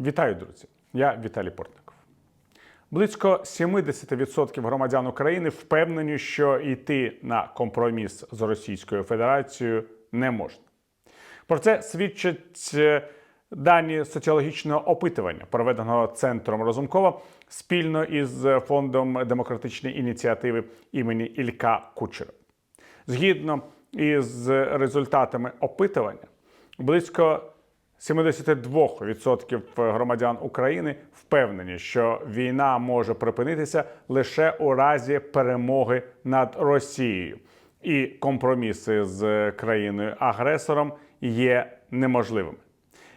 Вітаю, друзі! Я Віталій Портников. Близько 70% громадян України впевнені, що йти на компроміс з Російською Федерацією не можна. Про це свідчать е, дані соціологічного опитування, проведеного центром Розумкова спільно із фондом демократичної ініціативи імені Ілька Кучера. Згідно із результатами опитування, близько 72% громадян України впевнені, що війна може припинитися лише у разі перемоги над Росією, і компроміси з країною-агресором є неможливими.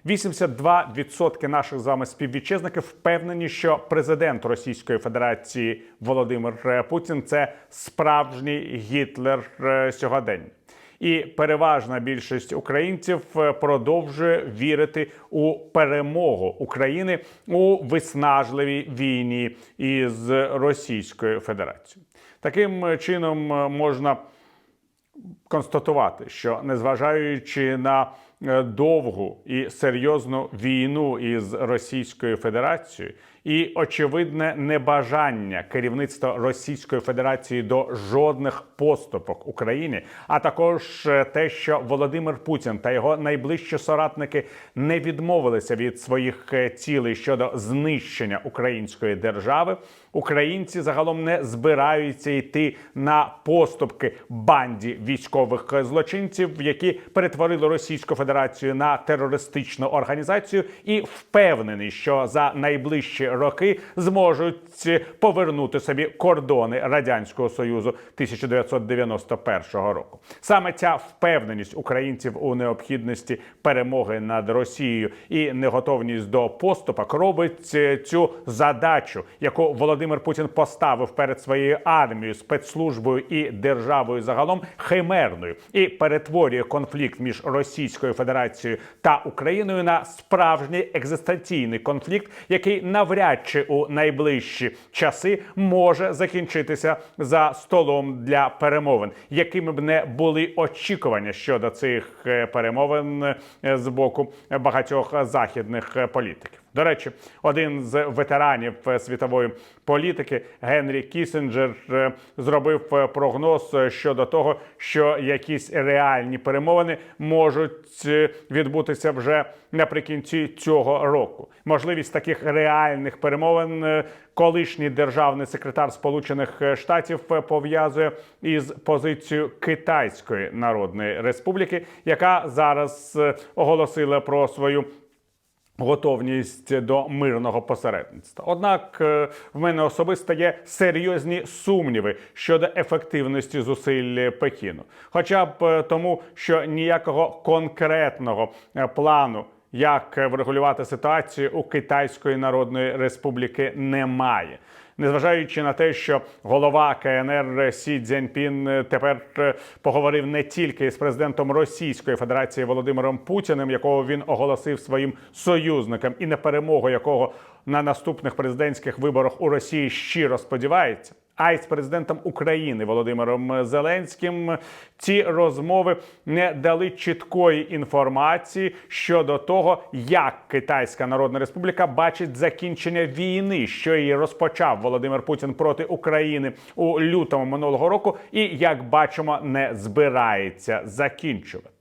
82% наших з вами співвітчизників впевнені, що президент Російської Федерації Володимир Путін це справжній Гітлер е, сьогодення. І переважна більшість українців е, продовжує вірити у перемогу України у виснажливій війні із Російською Федерацією. Таким чином е, можна констатувати, що незважаючи на довгу і серйозну війну із Російською Федерацією і очевидне небажання керівництва Російської Федерації до жодних поступок Україні, а також е, те, що Володимир Путін та його найближчі соратники не відмовилися від своїх е, цілей щодо знищення української держави, українці загалом не збираються йти на поступки банді військових злочинців, які перетворили Російську Федерацію на терористичну організацію, і впевнений, що за найближчі роки зможуть повернути собі кордони радянського союзу 1991 року. Саме ця впевненість українців у необхідності перемоги над Росією і неготовність до поступок робить цю задачу, яку Володимир Путін поставив перед своєю армією, спецслужбою і державою загалом химерною і перетворює конфлікт між Російською Федерацією та Україною на справжній екзистенційний конфлікт, який навряд чи у найближчі часи може закінчитися за столом для перемовин, якими б не були очікування щодо цих е, перемовин е, з боку багатьох західних е, політиків. До речі, один з ветеранів е, світової політики Генрі Кісінджер е, зробив е, прогноз щодо того, що якісь реальні перемовини можуть відбутися вже наприкінці цього року. Можливість таких реальних перемовин колишній державний секретар Сполучених Штатів пов'язує із позицією Китайської Народної Республіки, яка зараз оголосила про свою готовність до мирного посередництва. Однак е, в мене особисто є серйозні сумніви щодо ефективності зусиль Пекіну, хоча б е, тому, що ніякого конкретного е, плану. Як врегулювати ситуацію у Китайської Народної Республіки немає, незважаючи на те, що голова КНР Сі Цзяньпін тепер е, поговорив не тільки з президентом Російської Федерації Володимиром Путіним, якого він оголосив своїм союзником, і на перемогу якого на наступних президентських виборах у Росії щиро сподівається. А й з президентом України Володимиром Зеленським ці розмови не дали чіткої інформації щодо того, як Китайська Народна Республіка бачить закінчення війни, що її розпочав Володимир Путін проти України у лютому минулого року, і як бачимо, не збирається закінчувати.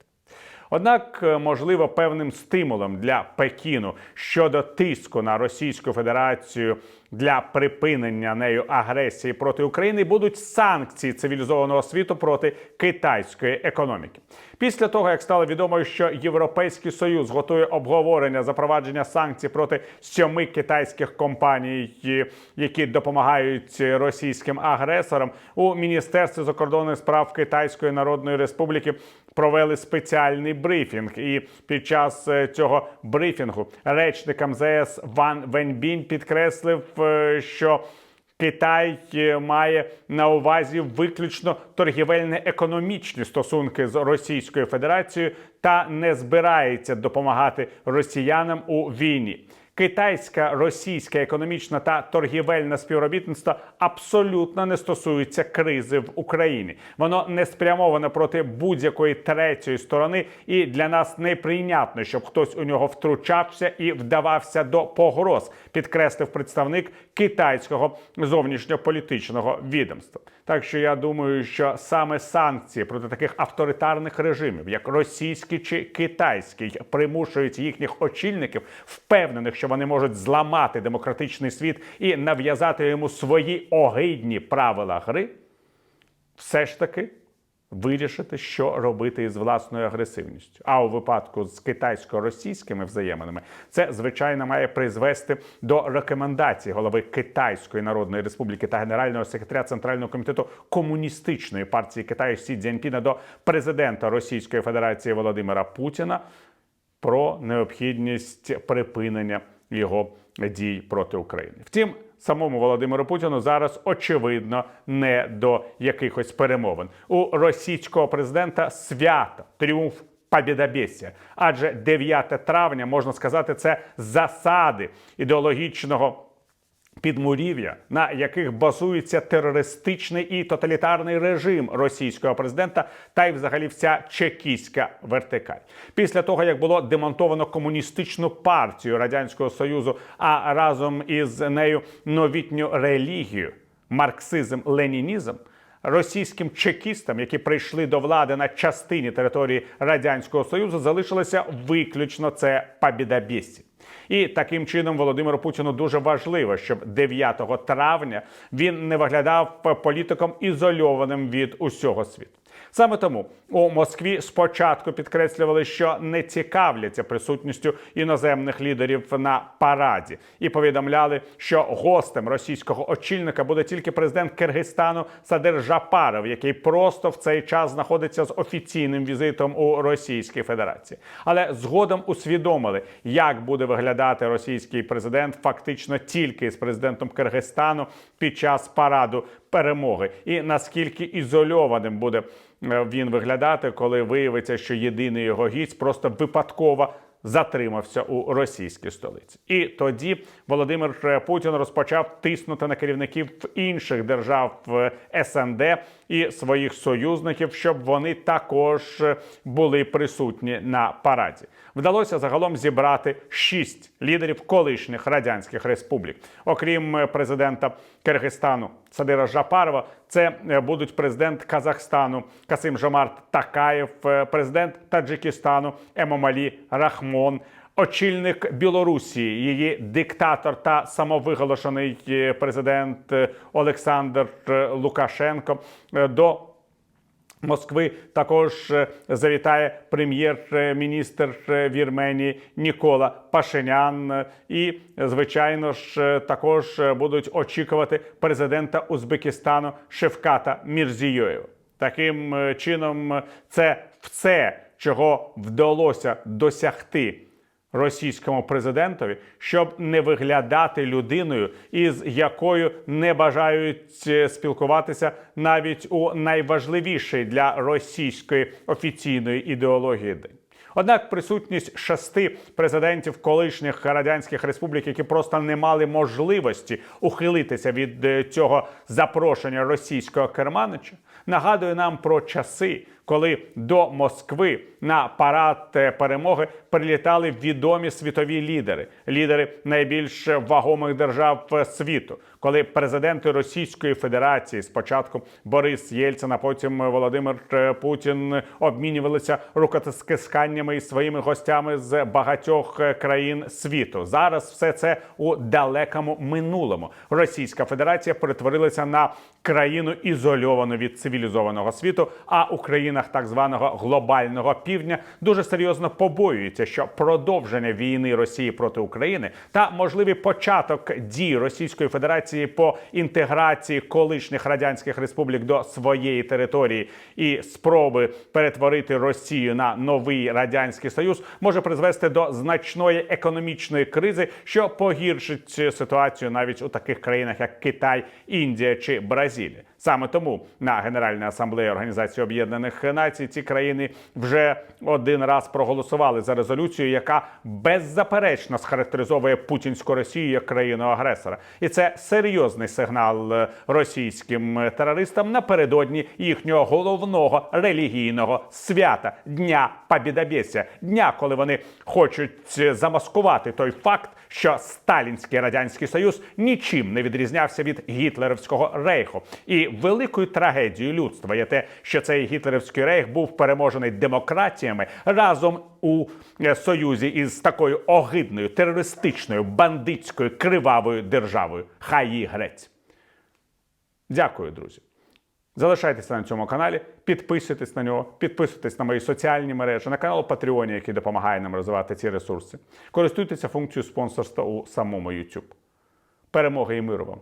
Однак, е, можливо, певним стимулом для Пекіну щодо тиску на Російську Федерацію для припинення нею агресії проти України будуть санкції цивілізованого світу проти китайської економіки. Після того, як стало відомо, що Європейський Союз готує обговорення запровадження санкцій проти сьоми китайських компаній, які допомагають російським агресорам, у міністерстві закордонних справ Китайської Народної Республіки провели спеціальний брифінг. І під час е, цього брифінгу речник МЗС Ван Венбін підкреслив, е, що Китай е, має на увазі виключно торгівельно-економічні стосунки з Російською Федерацією та не збирається допомагати росіянам у війні. Китайська, російська економічна та торгівельне співробітництво абсолютно не стосується кризи в Україні. Воно не спрямоване проти будь-якої третьої сторони, і для нас неприйнятно, щоб хтось у нього втручався і вдавався до погроз, підкреслив представник китайського зовнішньополітичного відомства. Так що я думаю, що саме санкції проти таких авторитарних режимів, як російський чи китайський, примушують їхніх очільників, впевнених, що вони можуть зламати демократичний світ і нав'язати йому свої огидні правила гри, все ж таки вирішити, що робити із власною агресивністю. А у випадку з китайсько-російськими взаєминами це звичайно має призвести до рекомендацій голови Китайської Народної Республіки та генерального секретаря Центрального комітету комуністичної партії Китаю Сі Цзіньпіна до президента Російської Федерації Володимира Путіна про необхідність припинення його дій проти України. Втім, самому Володимиру Путіну зараз очевидно не до якихось перемовин у російського президента свято тріумф. Побєдобєсія. адже 9 травня можна сказати, це засади ідеологічного підмурів'я, на яких базується терористичний і тоталітарний режим російського президента, та й взагалі вся чекістська вертикаль. Після того як було демонтовано комуністичну партію радянського союзу, а разом із нею новітню релігію, марксизм, ленінізм. Російським чекістам, які прийшли до влади на частині території радянського союзу, залишилося виключно це побідобєсі. І таким чином Володимиру Путіну дуже важливо, щоб 9 травня він не виглядав політиком ізольованим від усього світу. Саме тому у Москві спочатку підкреслювали, що не цікавляться присутністю іноземних лідерів на параді, і повідомляли, що гостем російського очільника буде тільки президент Киргизстану Садир Жапаров, який просто в цей час знаходиться з офіційним візитом у Російській Федерації. Але згодом усвідомили, як буде виглядати російський президент фактично тільки з президентом Киргизстану під час параду перемоги, і наскільки ізольованим буде е, він виглядати, коли виявиться, що єдиний його гість просто випадково затримався у російській столиці. І тоді Володимир Путін розпочав тиснути на керівників інших держав СНД і своїх союзників, щоб вони також були присутні на параді. Вдалося загалом зібрати шість лідерів колишніх радянських республік, окрім президента Киргизстану Садира Жапарова. Це будуть президент Казахстану Касим Жомарт Такаєв, президент Таджикистану Емомалі Рахмон. Очільник Білорусі, її диктатор та самовиголошений президент Олександр Лукашенко до Москви також е, завітає прем'єр-міністр е, Вірменії Нікола Пашинян. Е, І, звичайно ж, також будуть очікувати президента Узбекистану Шевката Мірзійоєва. Таким чином, це все, чого вдалося досягти російському президентові, щоб не виглядати людиною, із якою не бажають е, спілкуватися навіть у найважливіший для російської офіційної ідеології день. Однак присутність шести президентів колишніх радянських республік, які просто не мали можливості ухилитися від е, цього запрошення російського керманича, нагадує нам про часи, коли до Москви на парад е, перемоги прилітали відомі світові лідери, лідери найбільш вагомих держав е, світу, коли президенти Російської Федерації, спочатку Борис Єльцин, а потім Володимир е, Путін обмінювалися рукотисканнями із своїми гостями з багатьох країн світу. Зараз все це у далекому минулому. Російська Федерація перетворилася на країну ізольовану від цивілізованого світу. А у країнах так званого глобального півдня дуже серйозно побоюються, що продовження війни Росії проти України та можливий початок дій Російської Федерації по інтеграції колишніх радянських республік до своєї території і спроби перетворити Росію на новий радянський союз може призвести до значної економічної кризи, що погіршить ситуацію навіть у таких країнах, як Китай, Індія чи Бразилія. Саме тому на Генеральній асамблеї Організації Об'єднаних Націй ці країни вже один раз проголосували за резолюцію, яка беззаперечно схарактеризовує путінську Росію як країну агресора, і це серйозний сигнал е, російським терористам напередодні їхнього головного релігійного свята Дня Побєдобєсія, дня, коли вони хочуть замаскувати той факт, що Сталінський радянський союз нічим не відрізнявся від гітлерівського рейху. І великою трагедією людства є те, що цей гітлерівський рейх був переможений демократіями разом у е, союзі із такою огидною терористичною бандитською кривавою державою. Хай її грець. Дякую, друзі. Залишайтеся на цьому каналі, підписуйтесь на нього, підписуйтесь на мої соціальні мережі, на канал Patreon, який допомагає нам розвивати ці ресурси. Користуйтеся функцією спонсорства у самому YouTube. Перемоги і миру вам!